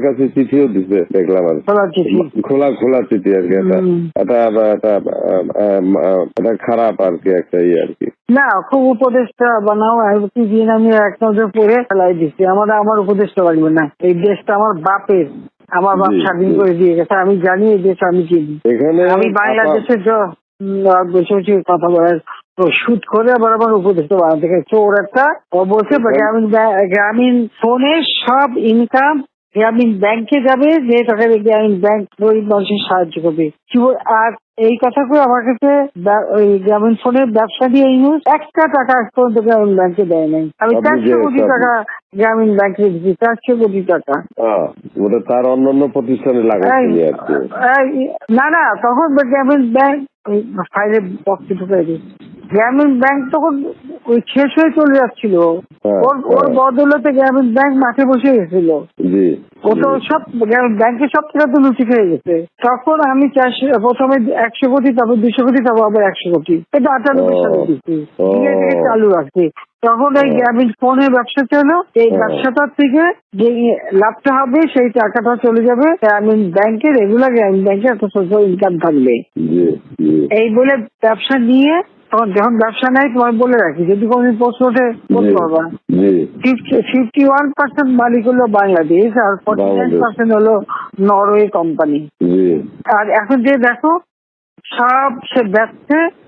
কাছে চিঠিও দিছে দেখলাম আর খোলা খোলা চিঠি আর কি এটা এটা এটা খারাপ আর কি একটা ইয়ে আর কি। না খুব উপদেশটা বানাও কি দিন আমি এক নজর পরে ফেলাই দিচ্ছি। আমার আমার উপদেশটা লাগবে না। এই দেশটা আমার বাপের আমার বাপ স্বাধীন করে দিয়ে গেছে আমি জানি এই দেশ আমি চিনি। এখানে আমি বাংলাদেশের বসে কথা বলার তো শুট করে আবার আমার উপদেশটা বানাতে চোর একটা এখন- গ্রামীণ গ্রামীণ ফোনে সব ইনকাম গ্রামীণ ব্যাংকে যাবে যে টাকা দিয়ে গ্রামীণ ব্যাংক গরিব মানুষের সাহায্য করবে। আর এই কথা করে আমার কাছে ওই গ্রামীণ ফোনের ব্যবসা দিয়ে এই ইউজ একটা টাকা আজ পর্যন্ত গ্রামীণ ব্যাংকে দেয় নাই। আমি চারশো কোটি টাকা গ্রামীণ ব্যাংকে দিচ্ছি চারশো কোটি টাকা। ওটা তার অন্যান্য প্রতিষ্ঠানে লাগাচ্ছি না না তখন গ্রামীণ ব্যাংক ফাইলে ঢুকাই দিই গ্রামীণ ব্যাংক তখন ওই শেষ হয়ে চলে যাচ্ছিল। ওর ওর হ্যাঁ। বদলতে গ্রামীণ ব্যাংক মাঠে বসে গেছিল। জি ও তো সব ব্যাংকে ব্যাংকের সব টাকা তো লুচি খেয়ে গেছে। তখন আমি চাষ প্রথমে একশো কোটি তারপর দুশো কোটি তারপর আবার একশো কোটি। এটা আটানব্বই সালে দিচ্ছি চালু রাখছি তখন এই। গ্রামীণ ফোনের ব্যবসা ছিল এই ব্যবসাটার থেকে যে লাভটা হবে সেই টাকাটা চলে যাবে। গ্রামীণ ব্যাংকে রেগুলার গ্রামীণ ব্যাংকে একটা সোশ্যাল ইনকাম থাকবে। এই বলে ব্যবসা নিয়ে তখন যখন ব্যবসা নাই তোমার বলে রাখি যদি কোনো প্রশ্ন ওঠে জি, পারবা ফিফটি ওয়ান পার্সেন্ট মালিক হলো বাংলাদেশ আর ফর্টি নাইন পার্সেন্ট হলো নরওয়ে কোম্পানি আর এখন যে দেখো সব সে ব্যবসা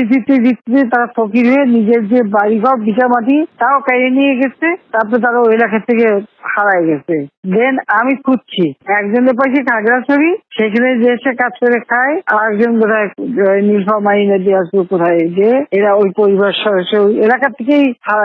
দিতে জিততে তারা ফকির হয়ে নিজের যে বাড়িঘর বিছা মাটি তাও কেড়ে নিয়ে গেছে। তারপর তারা ওই এলাকা থেকে হারায় গেছে। দেন আমি খুঁজছি। একজনের পাশে খাগড়াছড়ি সেখানে যে এসে কাজ করে খায় আর একজন কোথায় মাইনে নদী আসবে কোথায় যে, এরা ওই পরিবার এলাকা থেকেই হারায়।